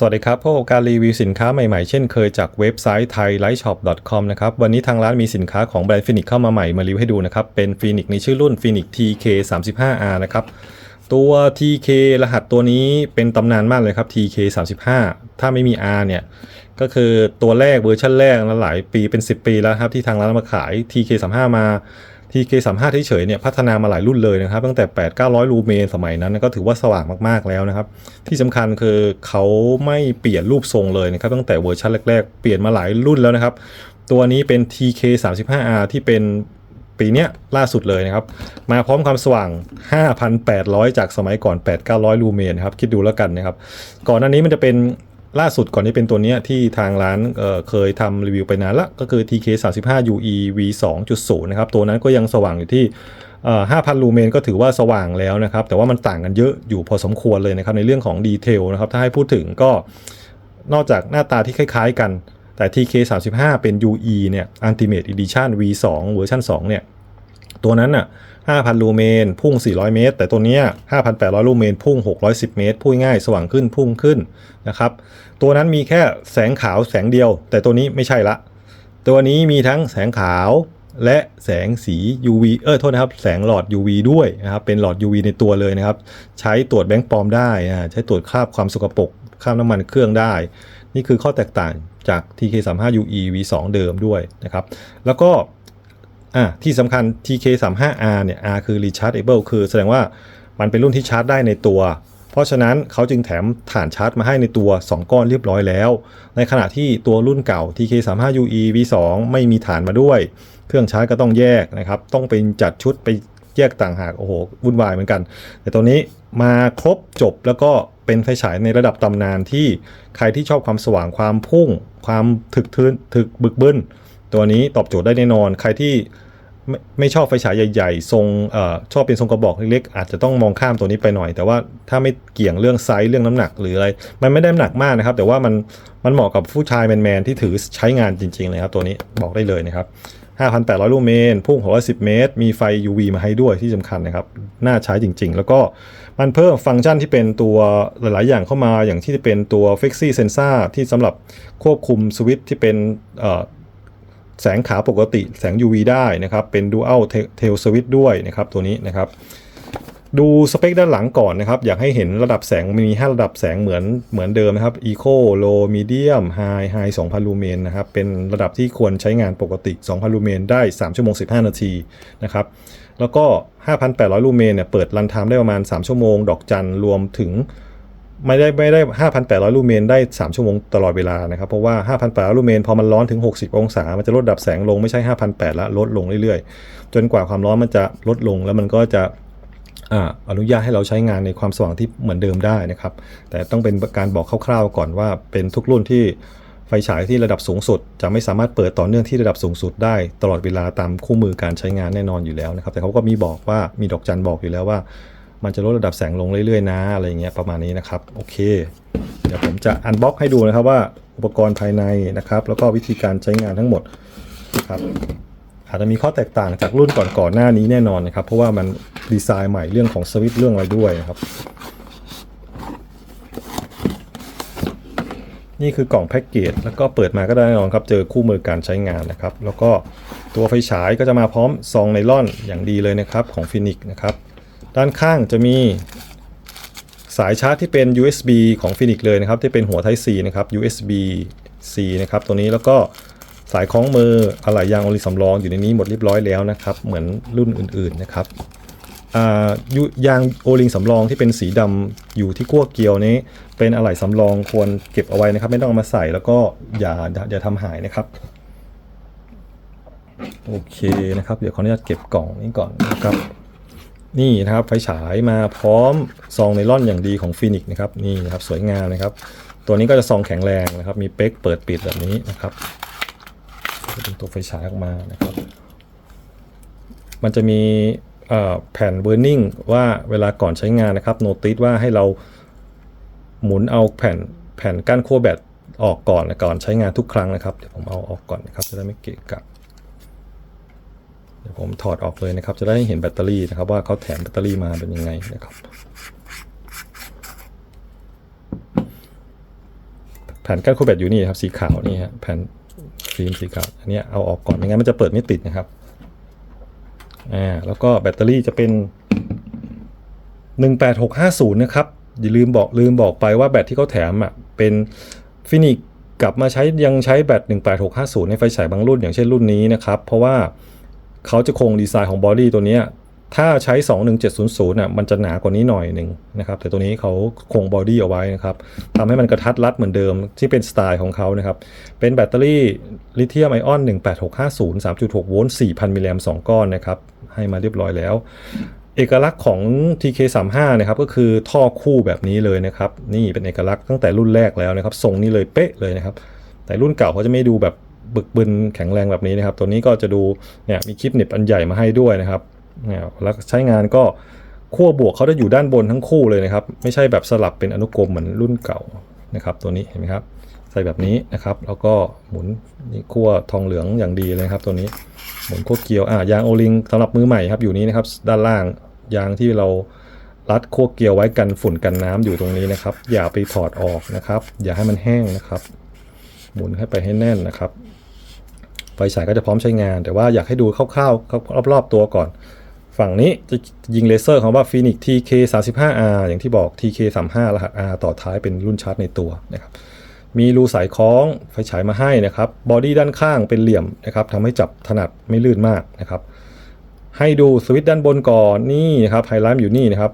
สวัสดีครับพบกับการรีวิวสินค้าใหม่ๆ เช่นเคยจากเว็บไซต์ thailightshop.com นะครับ วันนี้ทางร้านมีสินค้าของแบรนด์ฟินิกเข้ามาใหม่มารีวิวให้ดูนะครับ เป็นฟินิกในชื่อรุ่นฟินิก TK 3 5 R นะครับ ตัว TK รหัสตัวนี้เป็นตำนานมากเลยครับ TK 3 5ถ้าไม่มี R เนี่ย ก็คือตัวแรกเวอร์ชันแรกแล้วหลายปีเป็น 10 ปีแล้วครับที่ทางร้านมาขาย TK 3 5มา TK 3 5 เฉยๆเนี่ยพัฒนามาหลายรุ่นเลยนะครับ ตั้งแต่ 8 900 ลูเมนสมัยนั้นก็ถือว่าสว่างมากๆแล้วนะครับ ที่สำคัญคือเขาไม่เปลี่ยนรูปทรงเลยนะครับ ตั้งแต่เวอร์ชันแรกๆ เปลี่ยนมาหลายรุ่นแล้วนะครับ ตัวนี้เป็น TK 3 5 R ที่เป็นปีเนี้ยล่าสุดเลยนะครับ มาพร้อมความสว่าง 5,800 จากสมัยก่อน 8-900 ลูเมนครับ คิดดูแล้วกันนะครับ ก่อนหน้านี้มันจะเป็น ล่าสุดก่อนนี้เป็นตัวเนี้ยที่ทางร้านเเคยทำรีวิวไปนานละก็คือ TK 35 UE V 2.0นะครับตัวนั้นก็ยังสว่างอยู่ที่เอ่อ5,000ลูเมนก็ถือว่าสว่างแล้วนะครับ แต่ว่ามันต่างกันเยอะอยู่พอสมควรเลยนะครับในเรื่องของดีเทลนะครับถ้าให้พูดถึงก็นอกจากหน้าตาที่คล้าย ๆ กันแต่ TK 35เป็น UE เนี่ย Ultimate Edition V 2เวอร์ชัน2เนี่ยตัวนั้นน่ะ 5,000 ลูเมน พุ่ง 400 เมตร แต่ตัวเนี้ย5,800 ลูเมน พุ่ง 610 เมตร พูดง่ายสว่างขึ้นพุ่งขึ้นนะครับ ตัวนั้นมีแค่แสงขาวแสงเดียว แต่ตัวนี้ไม่ใช่ละ ตัวนี้มีทั้งแสงขาวและแสงสี UV เออโทษนะครับ แสงหลอด UV ด้วยนะครับ เป็นหลอด UV ในตัวเลยนะครับ ใช้ตรวจแบงค์ปลอมได้ใช้ตรวจคราบความสกปรกคราบน้ำมันเครื่องได้ นี่คือข้อแตกต่างจาก TK35 UE V2 เดิมด้วยนะครับ แล้วก็ อะที่สำคัญ TK35R เนี่ย R คือ rechargeable คือแสดงว่ามันเป็นรุ่นที่ชาร์จได้ในตัว เพราะฉะนั้นเขาจึงแถมฐานชาร์จมาให้ในตัว 2 ก้อนเรียบร้อยแล้ว ในขณะที่ตัวรุ่นเก่า TK35UE V2 ไม่มีฐานมาด้วย เครื่องชาร์จก็ต้องแยกนะครับ ต้องเป็นจัดชุดไปแยกต่างหาก โอ้โห วุ่นวายเหมือนกัน แต่ตัวนี้มาครบจบแล้วก็เป็นไฟฉายในระดับตำนานที่ใครที่ชอบความสว่างความพุ่ง ความถึกทืนถึกบึกบึนตัวนี้ตอบโจทย์ได้แน่นอน ใครที่ ไม่ไม่ชอบไฟฉายใหญ่ๆ ทรงเออชอบเป็นทรงกระบอกเล็กๆ อาจจะต้องมองข้ามตัวนี้ไปหน่อย แต่ว่าถ้าไม่เกี่ยงเรื่องไซส์เรื่องน้ำหนักหรืออะไร มันไม่ได้น้ำหนักมากนะครับ แต่ว่ามันมันเหมาะกับผู้ชายแมนๆที่ถือใช้งานจริงๆเลยครับตัวนี้บอกได้เลยนะครับ 5,800 ลูเมนพุ่ง610 เมตร มีไฟ UV มาให้ด้วยที่สำคัญนะครับ น่าใช้จริง ๆ แล้วก็มันเพิ่มฟังก์ชันที่เป็นตัวหลาย ๆ อย่างเข้ามาอย่างที่เป็นตัว Flexi Sensor ที่สำหรับควบคุมสวิตช์ที่เป็นเอ่อ แสงขาวปกติแสง UV ได้นะครับ เป็น Dual Tail Switch ด้วยนะครับ ตัวนี้นะครับ ดูสเปคด้านหลังก่อนนะครับ อยากให้เห็นระดับแสงมี 5 ระดับแสงเหมือนเหมือนเดิมนะครับ Eco Low Medium High High 2,000 ลูเมนนะครับ เป็นระดับที่ควรใช้งานปกติ 2,000 ลูเมนได้ 3 ชั่วโมง 15 นาทีนะครับ แล้วก็ 5,800 ลูเมนเนี่ยเปิดรันไทม์ได้ประมาณ 3 ชั่วโมง ดอกจันรวมถึง ไม่ได้ไม่ได้ 5,800 ลูเมนได้ 3 ชั่วโมงตลอดเวลานะครับ เพราะว่า 5,800 ลูเมนพอมันร้อนถึง 60 องศา มันจะลดดับแสงลงไม่ใช่ 5,800แล้วลดลงเรื่อยๆ จนกว่าความร้อนมันจะลดลงแล้วมันก็จะออนุญาตให้เราใช้งานในความสว่างที่เหมือนเดิมได้นะครับ แต่ต้องเป็นการบอกคร่าวๆก่อนว่าเป็นทุกรุ่นที่ไฟฉายที่ระดับสูงสุด จะไม่สามารถเปิดต่อเนื่องที่ระดับสูงสุดได้ ตลอดเวลาตามคู่มือการใช้งานแน่นอนอยู่แล้วนะครับ แต่เขาก็มีบอกว่ามีดอกจันบอกอยู่แล้วว่า มันจะลดระดับแสงลงเรื่อยๆนะอะไรเงี้ยประมาณนี้นะครับโอเค เดี๋ยวผมจะอันบ็อกให้ดูนะครับว่าอุปกรณ์ภายในนะครับ แล้วก็วิธีการใช้งานทั้งหมดนะครับอาจจะมีข้อแตกต่างจากรุ่นก่อนๆหน้านี้แน่นอนนะครับ เพราะว่ามันดีไซน์ใหม่เรื่องของสวิตช์เรื่องอะไรด้วยนะครับนี่คือกล่องแพ็กเกจแล้วก็เปิดมาก็ได้แน่นอนครับ เจอคู่มือการใช้งานนะครับ แล้วก็ตัวไฟฉายก็จะมาพร้อมซองไนล่อนอย่างดีเลยนะครับของฟินิกนะครับ ด้านข้างจะมีสายชาร์จที่เป็น USB ของ Phoenix เลยนะครับ ที่เป็นหัว Type C นะครับ USB C นะครับ ตัวนี้แล้วก็สายคล้องมืออะไหล่ยางโอลิสำรองอยู่ในนี้หมดเรียบร้อยแล้วนะครับ เหมือนรุ่นอื่นๆนะครับยางโอลิงสำรองที่เป็นสีดำอยู่ที่กั้วเกลียวนี้ เป็นอะไหล่สำรองควรเก็บเอาไว้นะครับ ไม่ต้องเอามาใส่แล้วก็อย่าอย่าทำหายนะครับ โอเคนะครับ เดี๋ยวขออนุญาตเก็บกล่องนี้ก่อนนะครับ นี่นะครับไฟฉายมาพร้อมซองไนล่อนอย่างดีของฟินิกนะครับนี่นะครับสวยงามนะครับ ตัวนี้ก็จะซองแข็งแรงนะครับ มีเป๊กเปิดปิดแบบนี้นะครับเป็นตัวไฟฉายออกมานะครับ มันจะมีแผ่นเวอร์นิ่งว่าเวลาก่อนใช้งานนะครับโนติสว่าให้เราหมุนเอาแผ่นแผ่นก้านขั้วแบตออกก่อนนะก่อนใช้งานทุกครั้งนะครับเดี๋ยวผมเอาออกก่อนนะครับจะได้ไม่เกะกะ ดี๋ยวผมถอดออกเลยนะครับ จะได้เห็นแบตเตอรี่นะครับ ว่าเขาแถมแบตเตอรี่มาเป็นยังไงนะครับ แผ่นกั้นคู่แบตอยู่นี่ครับ สีขาวนี่ฮะแผ่นฟิล์มสีขาวอันนี้เอาออกก่อนไม่งั้นมันจะเปิดไม่ติดนะครับอ่าแล้วก็แบตเตอรี่จะเป็น 18650 นะครับ อย่าลืมบอกลืมบอกไปว่าแบตที่เขาแถมอะเป็นฟินิกกลับมาใช้ยังใช้แบต18650 ในไฟฉายบางรุ่นอย่างเช่นรุ่นนี้นะครับ เพราะว่า เขาจะคงดีไซน์ของบอดี้ตัวนี้ถ้าใช้ 21700น่ะมันจะหนากว่านี้หน่อยหนึ่งนะครับแต่ตัวนี้เขาคงบอดี้เอาไว้นะครับทำให้มันกระทัดรัดเหมือนเดิมที่เป็นสไตล์ของเขานะครับ เป็นแบตเตอรี่ลิเธียมไอออน 18650 3.6 โวลต์ 4,000 มิลลิแอมป์2ก้อนนะครับ ให้มาเรียบร้อยแล้ว เอกลักษณ์ของ TK35 นะครับก็คือท่อคู่แบบนี้เลยนะครับ นี่เป็นเอกลักษณ์ตั้งแต่รุ่นแรกแล้วนะครับทรงนี้เลยเป๊ะเลยนะครับ แต่รุ่นเก่าเขาจะไม่ดูแบบ บึกบึนแข็งแรงแบบนี้นะครับ ตัวนี้ก็จะดูเนี่ยมีคลิปหน็บอันใหญ่มาให้ด้วยนะครับเนี่ยแล้วใช้งานก็ขั้วบวกเขาจะอยู่ด้านบนทั้งคู่เลยนะครับ ไม่ใช่แบบสลับเป็นอนุกรมเหมือนรุ่นเก่านะครับ ตัวนี้เห็นไหมครับ ใส่แบบนี้นะครับ แล้วก็หมุนนี่ขั้วทองเหลืองอย่างดีเลยครับ ตัวนี้หมุนขั้วเกียวอะยางโอลิงสำหรับมือใหม่ครับอยู่นี้นะครับ ด้านล่างยางที่เรารัดขั้วเกียวไว้กันฝุ่นกันน้ำอยู่ตรงนี้นะครับ อย่าไปถอดออกนะครับ อย่าให้มันแห้งนะครับ หมุนให้ไปให้แน่นนะครับ ไฟฉายก็จะพร้อมใช้งาน แต่ว่าอยากให้ดูคร่าวๆรอบๆตัวก่อน ฝั่งนี้จะยิงเลเซอร์ของว่า Phoenix TK 35R อย่างที่บอก TK 35รหัส R ต่อท้ายเป็นรุ่นชาร์จในตัวนะครับมีรูสายคล้องไฟฉายมาให้นะครับบอดี้ด้านข้างเป็นเหลี่ยมนะครับทำให้จับถนัดไม่ลื่นมากนะครับ ให้ดูสวิตช์ด้านบนก่อนนี่นะครับไฮไลท์อยู่นี่นะครับ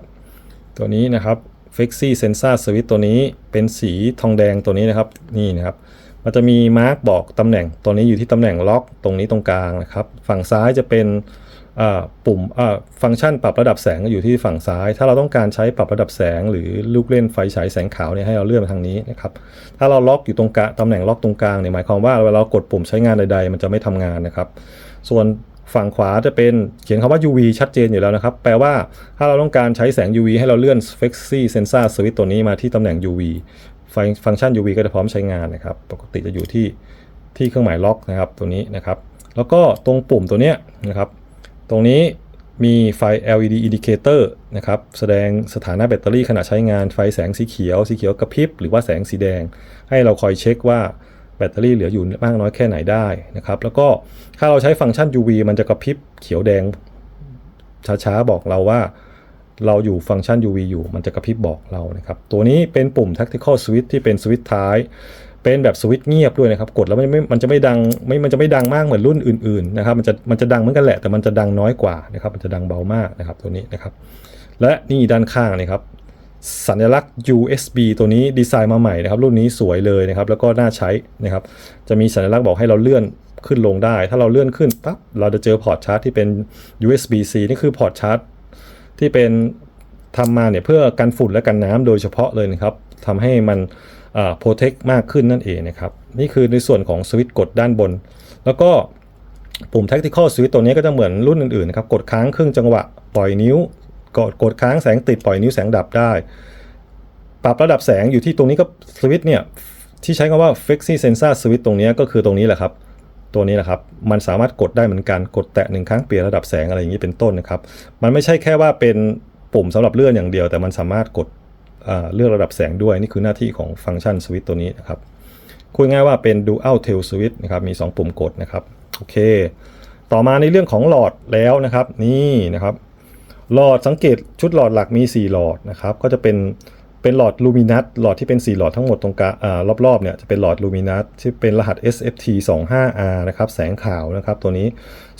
ตัวนี้นะครับ Flexi Sensor Switch ตัวนี้เป็นสีทองแดงตัวนี้นะครับนี่นะครับ มันจะมีมาร์กบอกตำแหน่งตัวนี้อยู่ที่ตำแหน่งล็อกตรงนี้ตรงกลางนะครับ ฝั่งซ้ายจะเป็นปุ่มฟังก์ชันปรับระดับแสงอยู่ที่ฝั่งซ้าย ถ้าเราต้องการใช้ปรับระดับแสง หรือลูกเล่นไฟฉายแสงขาวเนี่ยให้เราเลื่อนไปทางนี้นะครับ ถ้าเราล็อกอยู่ตรงกลางตำแหน่งล็อกตรงกลางเนี่ยหมายความว่าเวลาเรากดปุ่มใช้งานใด ๆ มันจะไม่ทำงานนะครับ ส่วนฝั่งขวาจะเป็นเขียนคำว่า UV ชัดเจนอยู่แล้วนะครับ แปลว่าถ้าเราต้องการใช้แสง UV ให้เราเลื่อน Flexi Sensor Switch ตัวนี้มาที่ตำแหน่ง UV ฟังฟังก์ชัน UV ก็จะพร้อมใช้งานนะครับ ปกติจะอยู่ที่ที่เครื่องหมายล็อกนะครับตัวนี้นะครับ แล้วก็ตรงปุ่มตัวเนี้ยนะครับ ตรงนี้มีไฟ LED indicator นะครับ แสดงสถานะแบตเตอรี่ขณะใช้งานไฟแสงสีเขียว สีเขียวกระพริบ หรือว่าแสงสีแดง ให้เราคอยเช็คว่าแบตเตอรี่เหลืออยู่มากน้อยแค่ไหนได้นะครับ แล้วก็ถ้าเราใช้ฟังก์ชัน UV มันจะกระพริบเขียวแดงช้าๆ บอกเราว่า เราอยู่ฟังก์ชัน UV อยู่ มันจะกระพริบบอกเรานะครับ ตัวนี้เป็นปุ่ม tactical switch ที่เป็นสวิตช์ท้าย เป็นแบบสวิตช์เงียบด้วยนะครับ กดแล้วมันไม่มันจะไม่ดังไม่มันจะไม่ดังมากเหมือนรุ่นอื่นๆนะครับ มันจะมันจะดังเหมือนกันแหละ แต่มันจะดังน้อยกว่านะครับ มันจะดังเบามากนะครับตัวนี้นะครับ และนี่ด้านข้างนะครับสัญลักษณ์ USB ตัวนี้ดีไซน์มาใหม่นะครับ รุ่นนี้สวยเลยนะครับ แล้วก็น่าใช้นะครับ จะมีสัญลักษณ์บอกให้เราเลื่อนขึ้นลงได้ ถ้าเราเลื่อนขึ้นปั๊บเราจะเจอพอร์ตชาร์จที่เป็น USB-C นี่คือพอร์ตชาร์จ ที่เป็นทำมาเนี่ยเพื่อกันฝุ่นและกันน้ำโดยเฉพาะเลยนะครับทำให้มันโปรเทคมากขึ้นนั่นเองนะครับ นี่คือในส่วนของสวิตช์กดด้านบน แล้วก็ปุ่ม tactical switch ตัวนี้ก็จะเหมือนรุ่นอื่นๆนะครับ กดค้างครึ่งจังหวะปล่อยนิ้ว กดกดค้างแสงติดปล่อยนิ้วแสงดับได้ ปรับระดับแสงอยู่ที่ตรงนี้ก็สวิตช์เนี่ยที่ใช้คำว่า flexi sensor switch ตรงนี้ก็คือตรงนี้แหละครับ ตัวนี้แหละครับ มันสามารถกดได้เหมือนกัน กดแตะหนึ่งครั้งเปลี่ยนระดับแสงอะไรอย่างนี้เป็นต้นนะครับ มันไม่ใช่แค่ว่าเป็นปุ่มสำหรับเลื่อนอย่างเดียว แต่มันสามารถกดเลือกระดับแสงด้วย นี่คือหน้าที่ของฟังก์ชันสวิตช์ตัวนี้นะครับ คุยง่ายว่าเป็น dual tail switch นะครับ มี 2 ปุ่มกดนะครับ โอเค ต่อมาในเรื่องของหลอดแล้วนะครับ นี่นะครับ หลอดสังเกตชุดหลอดหลักมี 4 หลอดนะครับ ก็จะเป็น เป็นหลอดลูมินัสหลอดที่เป็น 4 หลอดทั้งหมดตรงกลางรอบๆเนี่ยจะเป็นหลอดลูมินัสที่เป็นรหัส SFT 25R นะครับแสงขาวนะครับตัวนี้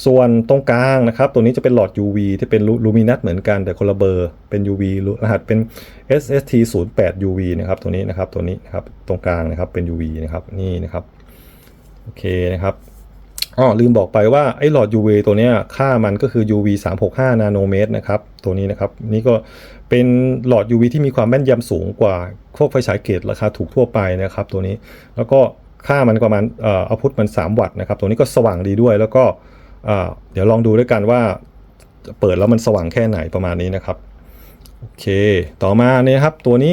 ส่วนตรงกลางนะครับตัวนี้จะเป็นหลอด UV ที่เป็นลูมินัสเหมือนกันแต่คนละเบอร์เป็น UV รหัสเป็น SST 08 UV นะครับตัวนี้นะครับตัวนี้นะครับตรงกลางนะครับเป็น UV นะครับนี่นะครับโอเคนะครับ อ๋อลืมบอกไปว่าไอ้หลอด UV ตัวนี้ค่ามันก็คือ UV 365 นาโนเมตรนะครับ ตัวนี้นะครับ นี่ก็เป็นหลอด UV ที่มีความแม่นยำสูงกว่าพวกไฟฉายเกรดราคาถูกทั่วไปนะครับตัวนี้แล้วก็ค่ามันประมาณเอ่อเอาพุทมัน 3 วัตต์นะครับ ตัวนี้ก็สว่างดีด้วยแล้วก็เอ่อเดี๋ยวลองดูด้วยกันว่าเปิดแล้วมันสว่างแค่ไหนประมาณนี้นะครับ โอเค ต่อมาเนี่ยครับตัวนี้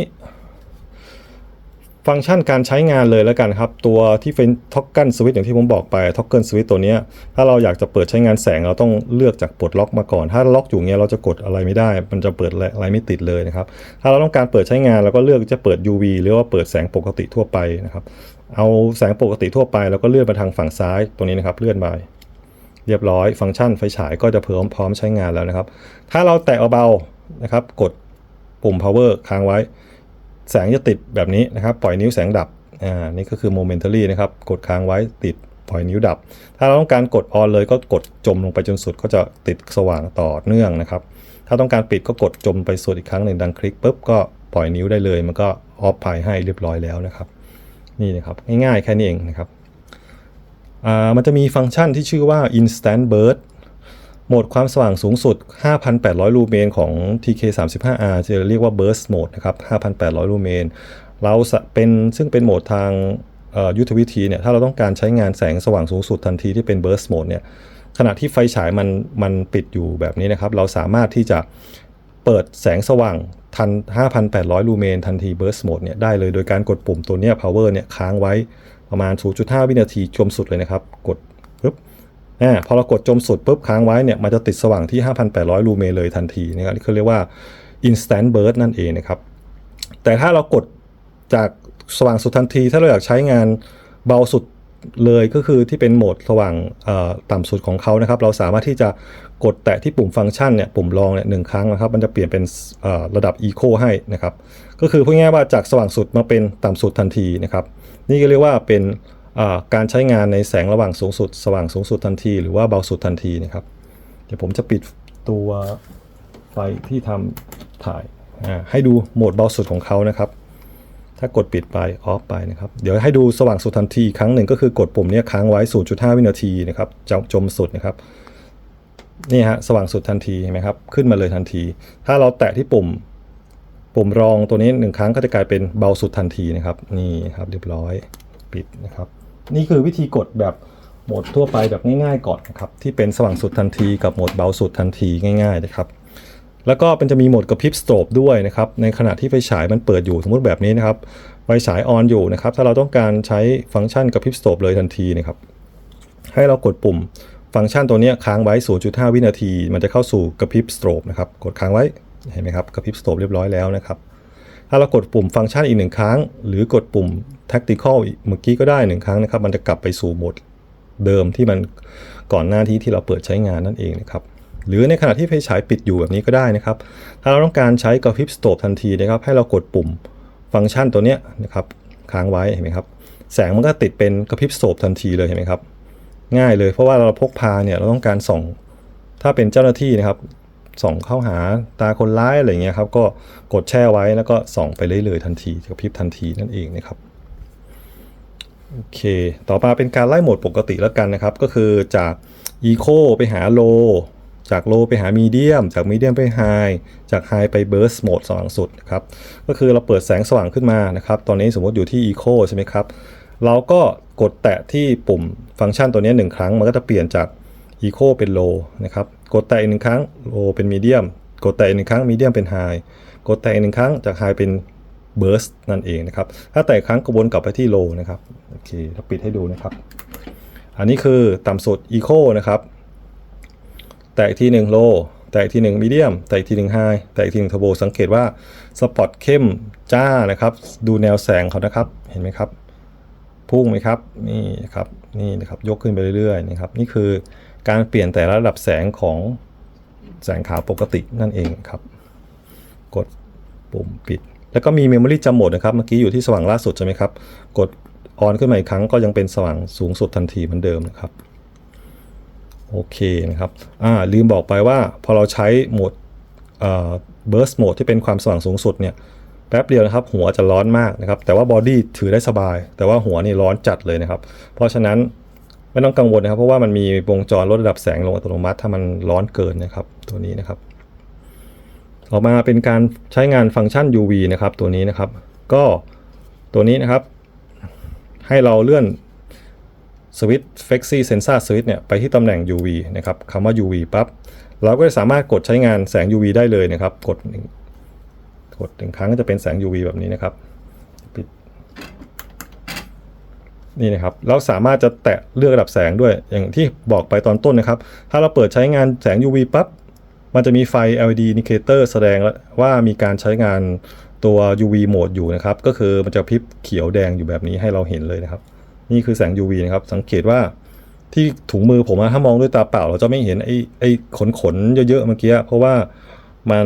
ฟังก์ชันการใช้งานเลยแล้วกันครับ ตัวที่เป็นท็อกเกันสวิตอย่างที่ผมบอกไปท็อกเกิลสวิตตัวนี้ ถ้าเราอยากจะเปิดใช้งานแสงเราต้องเลือกจากปลดล็อกมาก่อน ถ้าล็อกอยู่เงี้ยเราจะกดอะไรไม่ได้ มันจะเปิดอะไรไม่ติดเลยนะครับ ถ้าเราต้องการเปิดใช้งานเราก็เลือกจะเปิด UV หรือว่าเปิดแสงปกติทั่วไปนะครับ เอาแสงปกติทั่วไปแล้วก็เลื่อนไปทางฝั่งซ้ายตัวนี้นะครับเลื่อนไปเรียบร้อย ฟังก์ชันไฟฉายก็จะเพิ่มพร้อมใช้งานแล้วนะครับ ถ้าเราแตะเบาๆนะครับกดปุ่ม power ค้างไว้ แสงจะติดแบบนี้นะครับ ปล่อยนิ้วแสงดับ อ่า นี่ก็คือ momentary นะครับ กดค้างไว้ติด ปล่อยนิ้วดับ ถ้าเราต้องการกด on เลยก็กดจมลงไปจนสุดก็จะติดสว่างต่อเนื่องนะครับ ถ้าต้องการปิดก็กดจมไปสุดอีกครั้งหนึ่งดังคลิกปุ๊บก็ปล่อยนิ้วได้เลย มันก็ออฟไฟให้เรียบร้อยแล้วนะครับ นี่นะครับ ง่ายๆแค่นี้เองนะครับ อ่า มันจะมีฟังก์ชันที่ชื่อว่า instant burst โหมดความสว่างสูงสุด 5,800 ลูเมนของ TK35R จะเรียกว่า burst mode นะครับ 5,800 ลูเมน เราเป็นซึ่งเป็นโหมดทางยุทธวิธีเนี่ย ถ้าเราต้องการใช้งานแสงสว่างสูงสุดทันทีที่เป็น burst mode เนี่ย ขณะที่ไฟฉายมันมันปิดอยู่แบบนี้นะครับ เราสามารถที่จะเปิดแสงสว่างทัน 5,800 ลูเมน ทันที burst mode เนี่ยได้เลย โดยการกดปุ่มตัวเนี้ย power เนี่ยค้างไว้ประมาณ 0.5 วินาทีจมสุดเลยนะครับ กดปึ๊บ อ่าพอเรากดจมสุดปุ๊บค้างไว้เนี่ยมันจะติดสว่างที่ 5,800 ลูเมเลยทันทีนะครับนี่เขาเรียกว่า instant burst นั่นเองนะครับ แต่ถ้าเรากดจากสว่างสุดทันที ถ้าเราอยากใช้งานเบาสุดเลยก็คือที่เป็นโหมดสว่างต่ำสุดของเขานะครับ เราสามารถที่จะกดแตะที่ปุ่มฟังก์ชันเนี่ยปุ่มรองเนี่ยหนึ่งครั้งนะครับ มันจะเปลี่ยนเป็นระดับ eco ให้นะครับ ก็คือพูดง่ายๆว่าจากสว่างสุดมาเป็นต่ำสุดทันทีนะครับ นี่ก็เรียกว่าเป็น การใช้งานในแสงระหว่างสูงสุด สว่างสูงสุดทันที หรือว่าเบาสุดทันทีนะครับ เดี๋ยวผมจะปิดตัวไฟที่ทำถ่ายให้ดูโหมดเบาสุดของเขานะครับ ถ้ากดปิดไปออฟไปนะครับ เดี๋ยวให้ดูสว่างสุดทันทีครั้งหนึ่งก็คือกดปุ่มนี้ค้างไว้ 0.5 วินาทีนะครับจะจมสุดนะครับนี่ฮะสว่างสุดทันทีเห็นไหมครับขึ้นมาเลยทันที ถ้าเราแตะที่ปุ่มปุ่มรองตัวนี้หนึ่งครั้งก็จะกลายเป็นเบาสุดทันทีนะครับนี่ครับเรียบร้อย ปิดนะครับ นี่คือวิธีกดแบบโหมดทั่วไปแบบง่ายๆก่อนนะครับที่เป็นสว่างสุดทันทีกับโหมดเบาสุดทันทีง่าย ๆนะครับ แล้วก็เป็นจะมีโหมดกระพริบสโตรบด้วยนะครับในขณะที่ไฟฉายมันเปิดอยู่สมมติแบบนี้นะครับไฟฉายออนอยู่นะครับถ้าเราต้องการใช้ฟังก์ชันกระพริบสโตรบเลยทันทีนะครับให้เรากดปุ่มฟังก์ชันตัวนี้ค้างไว้ 0.5 วินาที มันจะเข้าสู่กระพริบสโตรบนะครับ กดค้างไว้ เห็นไหมครับ กระพริบสโตรบเรียบร้อยแล้วนะครับ ถ้าเรากดปุ่มฟังก์ชันอีกหนึ่งครั้ง หรือกดปุ่ม tactical อีกเมื่อกี้ก็ได้หนึ่งครั้งนะครับ มันจะกลับไปสู่โหมดเดิมที่มันก่อนหน้าที่ที่เราเปิดใช้งานนั่นเองนะครับหรือในขณะที่ไฟฉายปิดอยู่แบบนี้ก็ได้นะครับ ถ้าเราต้องการใช้กระพริบสโตบทันทีนะครับ ให้เรากดปุ่มฟังก์ชันตัวเนี้ยนะครับค้างไว้เห็นไหมครับ แสงมันก็ติดเป็นกระพริบสโตบทันทีเลยเห็นไหมครับ ง่ายเลยเพราะว่าเราพกพาเนี่ยเราต้องการส่อง ถ้าเป็นเจ้าหน้าที่นะครับ ส่องเข้าหาตาคนร้ายอะไรเงี้ยครับ ก็กดแช่ไว้แล้วก็ส่องไปเรื่อยๆทันทีกระพริบทันทีนั่นเองนะครับ โอเค ต่อมาเป็นการไล่โหมดปกติแล้วกันนะครับ ก็คือจาก Eco ไปหา Low จาก Low ไปหา Medium จาก Medium ไป High จาก High ไป Burst Mode สว่างสุดนะครับ ก็คือเราเปิดแสงสว่างขึ้นมานะครับ ตอนนี้สมมติอยู่ที่ Eco ใช่ไหมครับ เราก็กดแตะที่ปุ่มฟังก์ชันตัวนี้หนึ่งครั้ง มันก็จะเปลี่ยนจาก Eco เป็น Low นะครับ กดแตะอีกหนึ่งครั้ง Low เป็น Medium กดแตะอีกหนึ่งครั้ง Medium เป็น High กดแตะอีกหนึ่งครั้งจาก High เป็น Burst นั่นเองนะครับ ถ้าแตะอีกครั้งก็วนกลับไปที่ Low นะครับ โอเคเราปิดให้ดูนะครับ อันนี้คือต่ำสุด Eco นะครับ แตะอีกทีหนึ่ง Low แตะอีกทีหนึ่ง Medium แตะอีกทีหนึ่ง High แตะอีกทีหนึ่ง Turbo สังเกตว่าสปอตเข้มจ้านะครับ ดูแนวแสงเขานะครับ เห็นไหมครับ พุ่งไหมครับ นี่ครับ นี่นะครับ ยกขึ้นไปเรื่อยๆนะครับ นี่คือการเปลี่ยนแต่ละระดับแสงของแสงขาวปกตินั่นเองครับ กดปุ่มปิด แล้วก็มีเมมโมรีจำหมดนะครับ เมื่อกี้อยู่ที่สว่างล่าสุดใช่ไหมครับ กดออนขึ้นมาอีกครั้งก็ยังเป็นสว่างสูงสุดทันทีเหมือนเดิมนะครับ โอเคนะครับ อ่าลืมบอกไปว่าพอเราใช้โหมดเอ่อ burst mode ที่เป็นความสว่างสูงสุดเนี่ยแป๊บเดียวนะครับ หัวจะร้อนมากนะครับ แต่ว่าบอดี้ถือได้สบาย แต่ว่าหัวนี่ร้อนจัดเลยนะครับ เพราะฉะนั้นไม่ต้องกังวลนะครับ เพราะว่ามันมีวงจรลดระดับแสงลงอัตโนมัติ ถ้ามันร้อนเกินนะครับ ตัวนี้นะครับ ต่อมาเป็นการใช้งานฟังก์ชัน UV นะครับตัวนี้นะครับ ก็ตัวนี้นะครับ ให้เราเลื่อนสวิตช์ Flexi Sensor Switch เนี่ยไปที่ตำแหน่ง UV นะครับคำว่า UV ปั๊บเราก็จะสามารถกดใช้งานแสง UV ได้เลยนะครับ กดหนึ่งกดหนึ่งครั้งก็จะเป็นแสง UV แบบนี้นะครับปิดนี่นะครับ เราสามารถจะแตะเลือกระดับแสงด้วยอย่างที่บอกไปตอนต้นนะครับ ถ้าเราเปิดใช้งานแสง UV ปั๊บ มันจะมีไฟ LED indicator แสดงว่ามีการใช้งานตัว UV โหมดอยู่นะครับ ก็คือมันจะพริบเขียวแดงอยู่แบบนี้ให้เราเห็นเลยนะครับ นี่คือแสง UV นะครับ สังเกตว่าที่ถุงมือผมอะถ้ามองด้วยตาเปล่า เราจะไม่เห็นไอ้ไอ้ขนขนเยอะๆเมื่อกี้ เพราะว่ามัน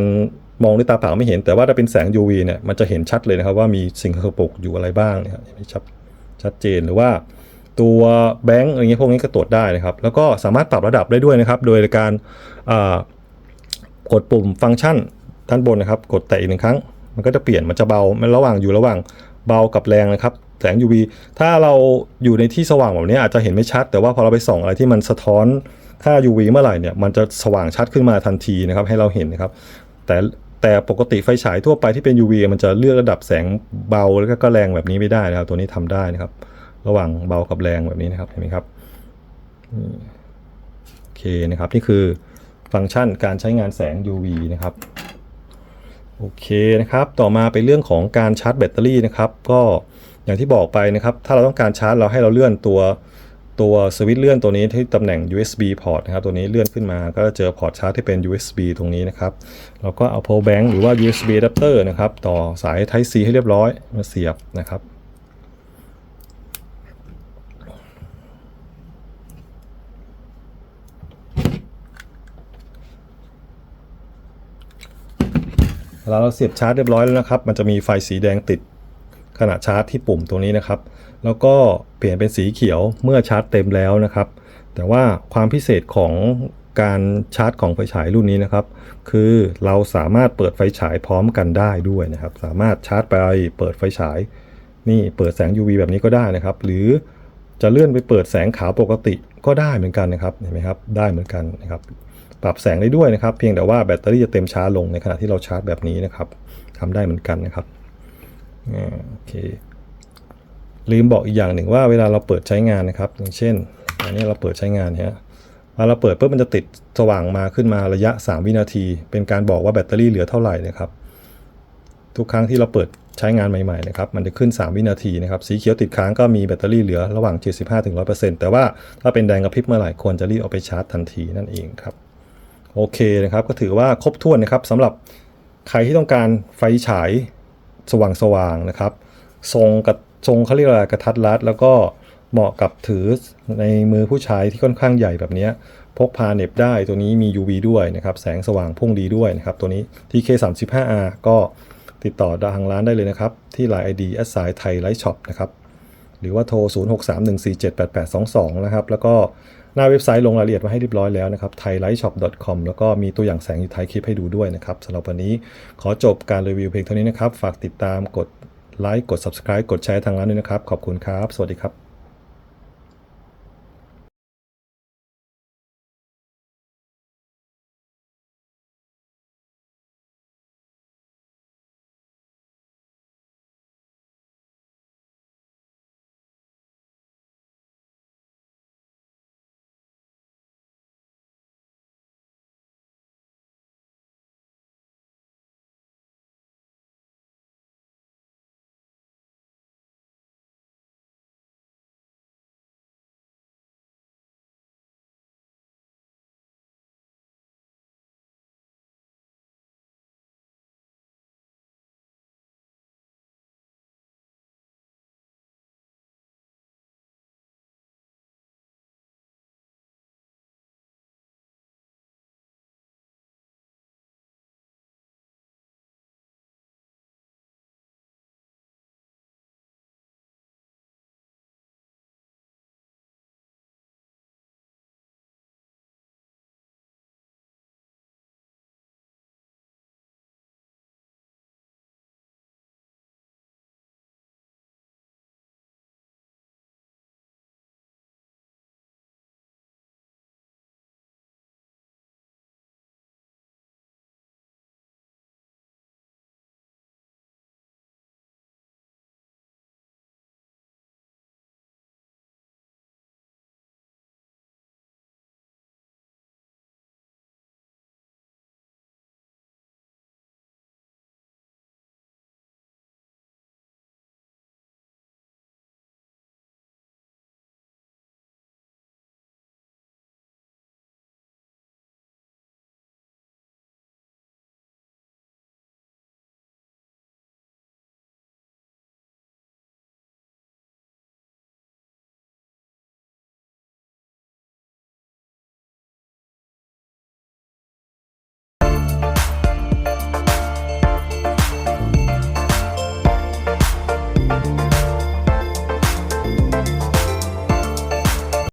มองด้วยตาเปล่าไม่เห็น แต่ว่าถ้าเป็นแสง UV เนี่ย มันจะเห็นชัดเลยนะครับ ว่ามีสิ่งสกปรกอยู่อะไรบ้างนะครับชัดชัดเจนหรือว่าตัวแบงก์อะไรเงี้ยพวกนี้ก็ตรวจได้นะครับ แล้วก็สามารถปรับระดับได้ด้วยนะครับ โดยการอ่า กดปุ่มฟังก์ชันด้านบนนะครับ กดแตะอีกหนึ่งครั้ง มันก็จะเปลี่ยนมันจะเบามันระหว่างอยู่ระหว่างเบากับแรงนะครับ แสง UV ถ้าเราอยู่ในที่สว่างแบบนี้อาจจะเห็นไม่ชัด แต่ว่าพอเราไปส่องอะไรที่มันสะท้อนค่า UV เมื่อไหร่เนี่ยมันจะสว่างชัดขึ้นมาทันทีนะครับ ให้เราเห็นนะครับ แต่แต่ปกติไฟฉายทั่วไปที่เป็น UV มันจะเลือกระดับแสงเบาแล้วก็แรงแบบนี้ไม่ได้นะครับ ตัวนี้ทำได้นะครับ ระหว่างเบากับแรงแบบนี้นะครับเห็นไหมครับโอเคนะครับนี่คือ ฟังก์ชันการใช้งานแสง UV นะครับโอเคนะครับ ต่อมาเป็นเรื่องของการชาร์จแบตเตอรี่นะครับ ก็อย่างที่บอกไปนะครับ ถ้าเราต้องการชาร์จเราให้เราเลื่อนตัวตัวสวิตช์เลื่อนตัวนี้ที่ตำแหน่ง USB port นะครับ ตัวนี้เลื่อนขึ้นมาก็จะเจอพอร์ตชาร์จที่เป็น USB ตรงนี้นะครับ เราก็เอา power bank หรือว่า USB adapter นะครับ ต่อสาย Type C ให้เรียบร้อยมาเสียบนะครับ เวลาเราเสียบชาร์จเรียบร้อยแล้วนะครับ มันจะมีไฟสีแดงติดขณะชาร์จที่ปุ่มตรงนี้นะครับ แล้วก็เปลี่ยนเป็นสีเขียวเมื่อชาร์จเต็มแล้วนะครับ แต่ว่าความพิเศษของการชาร์จของไฟฉายรุ่นนี้นะครับ คือเราสามารถเปิดไฟฉายพร้อมกันได้ด้วยนะครับ สามารถชาร์จไปเปิดไฟฉาย นี่เปิดแสง UV แบบนี้ก็ได้นะครับ หรือจะเลื่อนไปเปิดแสงขาวปกติก็ได้เหมือนกันนะครับเห็นไหมครับได้เหมือนกันนะครับ ปรับแสงได้ด้วยนะครับ เพียงแต่ว่าแบตเตอรี่จะเต็มช้าลงในขณะที่เราชาร์จแบบนี้นะครับทำได้เหมือนกันนะครับอ่าโอเคลืมบอกอีกอย่างหนึ่งว่าเวลาเราเปิดใช้งานนะครับ อย่างเช่นอันนี้เราเปิดใช้งานเนี่ยเวลาเราเปิดปุ๊บมันจะติดสว่างมาขึ้นมาระยะ 3 วินาที เป็นการบอกว่าแบตเตอรี่เหลือเท่าไหร่นะครับ ทุกครั้งที่เราเปิดใช้งานใหม่ๆนะครับมันจะขึ้น 3 วินาทีนะครับสีเขียวติดค้างก็มีแบตเตอรี่เหลือระหว่าง 75-100%แต่ว่าถ้าเป็นแดงกระพริบเมื่อไหร่ควรจะรีบเอาไปชาร์จทันทีนั่นเองครับ โอเคนะครับ ก็ถือว่าครบถ้วนนะครับสำหรับใครที่ต้องการไฟฉายสว่างๆนะครับ ทรงกับทรงเขาเรียกอะไรกระทัดรัด แล้วก็เหมาะกับถือในมือผู้ใชายที่ค่อนข้างใหญ่แบบนี้พกพาเน็บได้ตัวนี้มี UV ด้วยนะครับ แสงสว่างพุ่งดีด้วยนะครับ ตัวนี้ TK35R ก็ติดต่อทางร้านได้เลยนะครับ ที่ Line ID แอดไซน์ไทยไลท์ช็อปนะครับ หรือว่าโทร 0631478822 นะครับ แล้วก็ หน้าเว็บไซต์ลงรายละเอียดมาให้เรียบร้อยแล้วนะครับ thailightshop.com แล้วก็มีตัวอย่างแสงอยู่ท้ายคลิปให้ดูด้วยนะครับสำหรับวันนี้ขอจบการรีวิวเพลงเท่านี้นะครับ ฝากติดตามกดไลค์กด subscribe กดแชร์ทางร้านด้วยนะครับ ขอบคุณครับ สวัสดีครับ